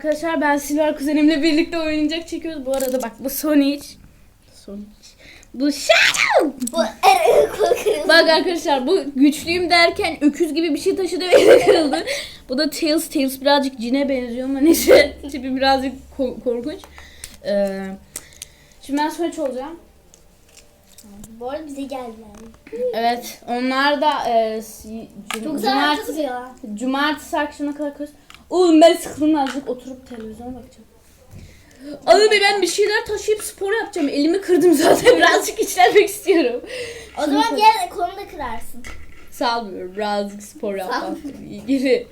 arkadaşlar ben Silver kuzenimle birlikte oynayacak çekiyoruz. Bu arada bak bu Sonic. Sonic. Bu Shadow. Bu. Bak arkadaşlar bu güçlüyüm derken öküz gibi bir şey taşıdı ve kırıldı. Bu da Tails. Tails birazcık cine benziyor ama neyse tipi birazcık ko- korkunç. Ee, şimdi ben Sonic olacağım. Bu arada bize geldiler. Evet onlar da e, cum- Çok güzel cumartesi, cumartesi akşamına kadar koş. Oğlum ben sıkıldım azıcık oturup televizyona bakacağım. Abi ben bir şeyler taşıyıp spor yapacağım. Elimi kırdım zaten birazcık içlenmek istiyorum. O zaman diğer kolunu da kırarsın. Salmıyorum birazcık spor yapmakla ilgili.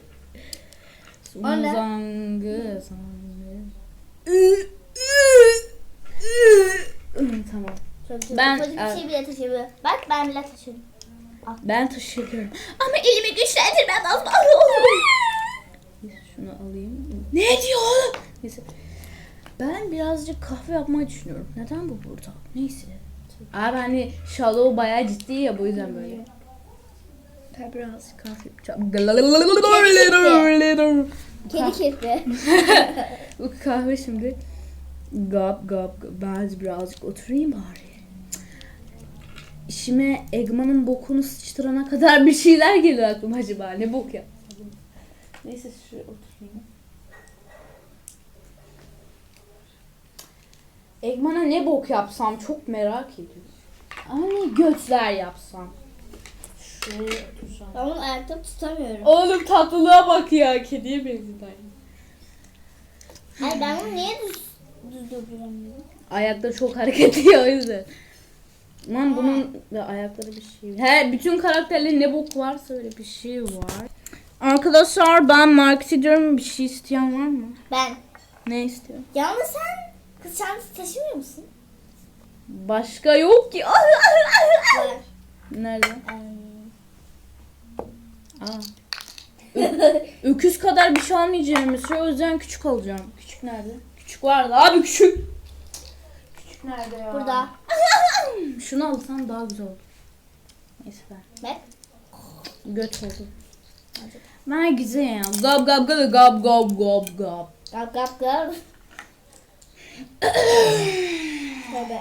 O ne? Zangı zangı. tamam. Ben- bir şey bile taşıyabiliyor. Bak ben bile taşıyorum. Ben taşıyorum. Ama elimi güçlendirmem lazım. Ne diyor oğlum? Neyse. Ben birazcık kahve yapmayı düşünüyorum. Neden bu burada? Neyse. Abi hani Shadow bayağı ciddi ya bu yüzden böyle. Ben birazcık kahve yapacağım. Kedi kirpi. Bu kahve şimdi. Gap gap gap. Ben birazcık oturayım bari. İşime Egman'ın bokunu sıçtırana kadar bir şeyler geliyor aklıma acaba. Ne bok ya? Neyse şuraya oturayım. Egman'a ne bok yapsam çok merak ediyorum. Ama ne götler yapsam. Şuraya otursam. Ben ayakta tutamıyorum. Oğlum tatlılığa bak ya. Kediye benziyor. Ay ben bunu niye düz, düz durduramıyorum? Ayakları çok hareketli ya o yüzden. Aman bunun da ayakları bir şey. He bütün karakterlerin ne bok varsa öyle bir şey var. Arkadaşlar ben market ediyorum. Bir şey isteyen var mı? Ben. Ne istiyor? Yalnız sen kız çantası taşımıyor musun? Başka yok ki. Var. Nerede? Aa. Ö- öküz kadar bir şey almayacağım mesela. O yüzden küçük alacağım. Küçük nerede? Küçük vardı. Abi küçük. Küçük nerede ya? Burada. Şunu alsam daha güzel olur. Neyse ben. Bak. Göt oldu. Ben güzel. Gab gab gab gab gab gab gab. Gap gap gap. Tabii.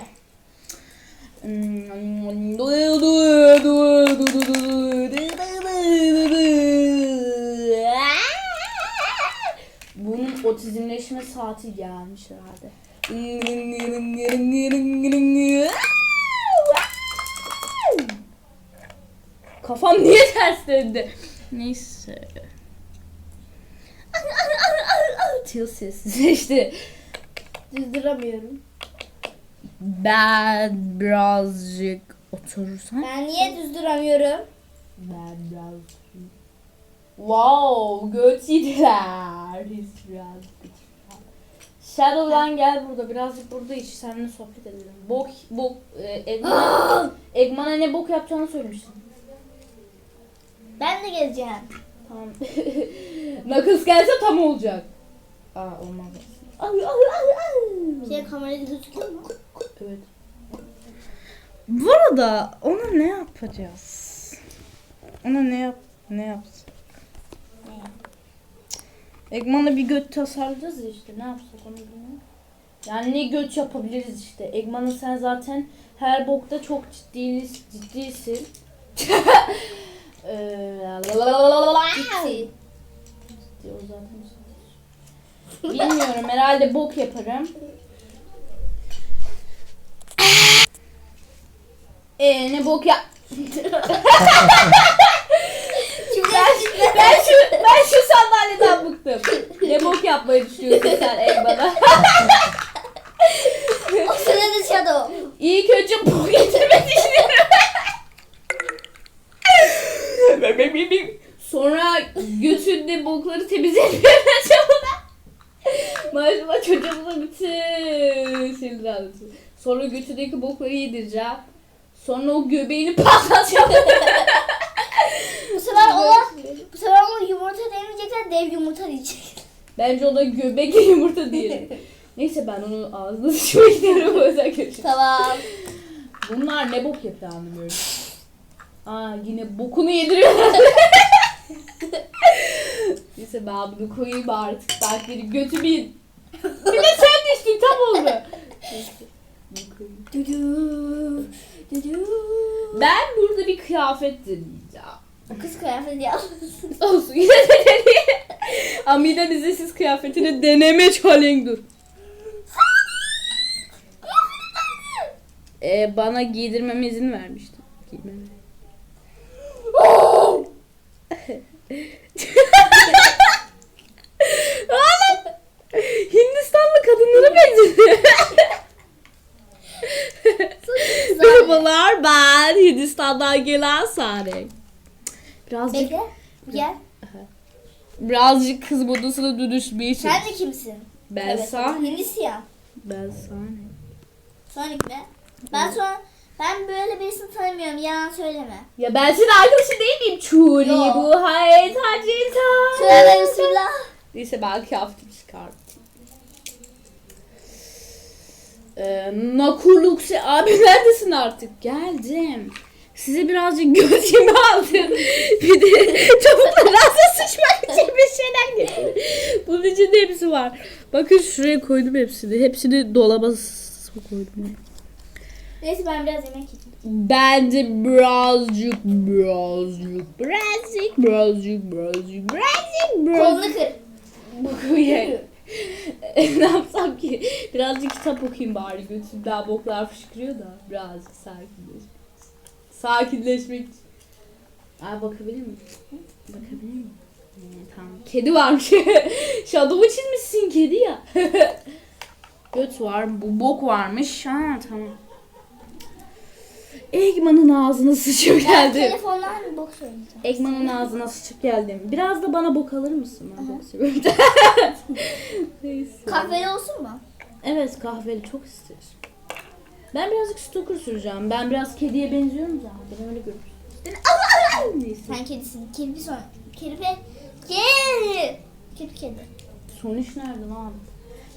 Bunun otizmleşme saati gelmiş herhalde. Kafam niye ters döndü? Neyse. Tıl sessizleşti. Düz duramıyorum. Ben birazcık oturursam. Ben niye düz duramıyorum? Ben birazcık. Wow, göt yediler. Biz birazcık. Shadow'dan gel burada. Birazcık burada iç. Seninle sohbet edelim. Bok, bok. E, Eggman'a, Eggman'a ne bok yapacağını söylemiştin. Ben de geleceğim. Tamam. Knuckles gelse tam olacak. Aa olmaz. Ay. Şey kamerada gözüküyor mu? Evet. Bu arada ona ne yapacağız? Ona ne yap ne yapsak? Egman'a bir göt tasarlayacağız ya işte. Ne yapsak onu bilmiyorum. Yani ne göt yapabiliriz işte. Egman'ın sen zaten her bokta çok ciddi ciddisin. Ciddi o zaten. Bilmiyorum herhalde bok yaparım. Ee ne bok ya... Ben, ben şu ben şu sandalyeden bıktım. Ne bok yapmayı düşünüyorsun sen ey bana? o sırada Shadow. İlk önce bok getirmeyi düşünüyorum. Sonra götünde bokları temizlemeye çalışıyorum. Maşallah çocuğumuza bütün şeyleri anlatıyor. Sonra götündeki bokları yedireceğim. Sonra o göbeğini patlatacağım. Bu sefer ona, bu sefer ona yumurta demeyecekler dev yumurta diyecek. Bence o da göbek yumurta değil. Neyse ben onun ağzına sıçmak istiyorum yüzden görüşürüz. Tamam. Bunlar ne bok yapıyor anlamıyorum. Aa yine bokunu yediriyorlar. Neyse ben bunu koyayım artık. Belki götümü yin. Bir de sen düştün tam oldu. Düdü. Düdü. Ben burada bir kıyafet deneyeceğim. Kız kıyafeti yapsın. Olsun yine de deneyeyim. Amiden izinsiz kıyafetini deneme challenge dur. Ee, bana giydirmeme izin vermişti. Giymeme. Oğlum, Kadınlara benziyor. Merhabalar ben Hindistan'dan gelen Sare. Birazcık, Bekle. Gel. birazcık kız modasına dönüşmeye Sen çalışıyorum. de kimsin? Ben Evet, Sare. Hindistan. Ben Sare. Sonic mi? Ben sonra ben böyle birisini tanımıyorum. Yalan söyleme. Ya ben senin arkadaşın değil miyim? Çuri bu hayat acıta. Söyle bismillah. Neyse ben kıyafetimi Ee, Nakurlukse abi neredesin artık? Geldim. Size birazcık gözümü aldım. Bir de tavuklar ağzına sıçmak için bir şeyler getirdim. Bunun içinde hepsi var. Bakın şuraya koydum hepsini. Hepsini dolaba koydum. Neyse ben biraz yemek yiyeyim. Ben de birazcık, birazcık, birazcık, birazcık, birazcık, birazcık, birazcık. Kolunu kır. Bakıyor. ne yapsam ki? Birazcık kitap okuyayım bari götümden boklar fışkırıyor da birazcık sakinleşmek. Sakinleşmek için. Aa bakabilir miyim? Bakabilir miyim? Ee, tamam. Kedi varmış. Shadow'u çizmişsin kedi ya. Göt var, bu bok varmış. Ha tamam. Eggman'ın ağzına sıçıp Ben geldi. telefondan bir bok söyleyeceğim. Eggman'ın ağzına sıçıp geldim. Biraz da bana bok alır mısın? Ben bok seviyorum. Neyse. Kahveli olsun mu? Evet kahveli çok isteriz. Ben birazcık stalker süreceğim. Ben biraz kediye benziyorum zaten. Ben öyle görürsün. Neyse. Sen kedisin. Kirpi son. Kirpi. Kirpi. Kirpi kedi. Sonuç nerede lan?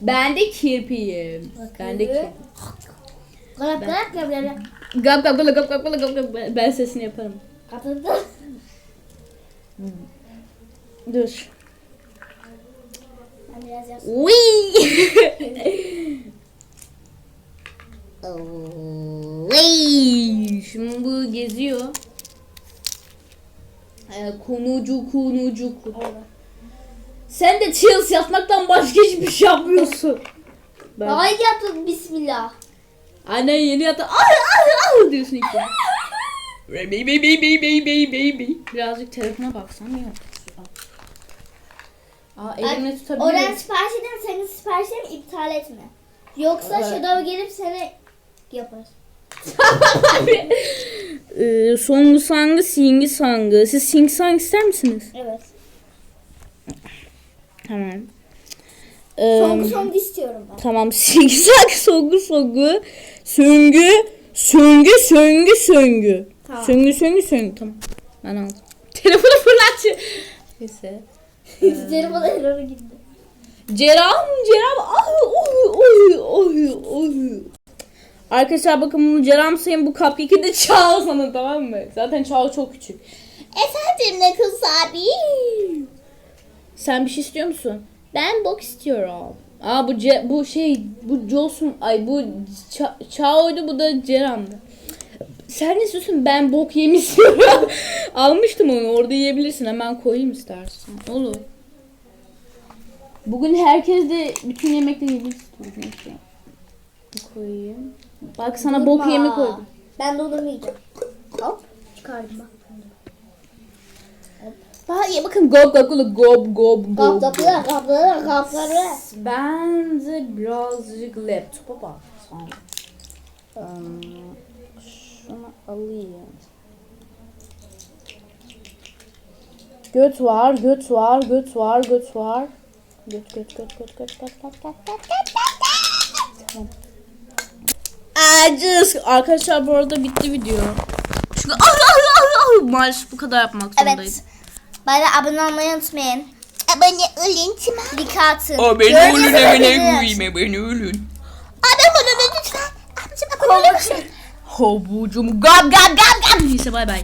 Ben de kirpiyim. Ben de kirpi. Garap garap garap garap. Gap gap gap gap gap gap gap. Ben sesini yaparım. Kapatın. Dur. Ben biraz yaz. Uy. Uy. Şimdi bu geziyor. Ee, kunucu kunucu. Sen de Chills yapmaktan başka hiçbir şey yapmıyorsun. Ben... Ay yaptık bismillah. Anne yeni yatağı. Ay ay ay diyorsun ilk defa. Baby baby baby baby baby. Birazcık telefona baksan ne yapıyorsun? Aa elimle tutabiliyorum. Oradan sipariş edin senin siparişlerini iptal etme. Yoksa Evet. Shadow gelip seni yapar. Ee, songu sangı, singi sangı. Siz sing sang ister misiniz? Evet. Tamam. Ee, Songu songu istiyorum ben. Tamam sang, songu songu, söngü, söngü, söngü, söngü. Tamam. Söngü, söngü, söngü. Tamam. Ben aldım. Telefonu fırlat. Neyse. Telefon error'a gitti. Ceram, Ceram. Ay, oy, oy, oy, oy. Arkadaşlar bakın bunu Ceram sayın bu cupcake'i de Çağ sana tamam mı? Zaten Çağ çok küçük. Efendim ne kız abi? Sen bir şey istiyor musun? Ben bok istiyorum. Aa bu Ce- bu şey bu Josun ay bu Ça- Çağ'ydı bu da Ceram'dı. Sen ne istiyorsun? Ben bok yemi istiyorum. Almıştım onu. Orada yiyebilirsin. Hemen koyayım istersen. Olur. Bugün herkes de bütün yemekleri. Bu koyayım. Bak sana bok Durma. yemi koydum. Ben de onu yiyeceğim. Hop. Çıkardım bak. Ya bakın gob gob gob gob gob. Kapları kapları kapları. Ben de birazcık laptopa baksam. Um, şunu alayım. Göt var, göt var, göt var, göt var. Göt göt göt göt göt göt göt göt göt göt. Acız. Arkadaşlar bu arada bitti video. Çünkü ah, ah, ah, ah, maalesef bu kadar yapmak zorundayım. Evet. Bana abone olmayı unutmayın. Abone olun Tima. Dikkat atın. Aa, beni ölün evine koyayım. Beni ölün. Adam olun lütfen. Amcım abone olun. Havucum gam gam gam gam. Neyse bay bay.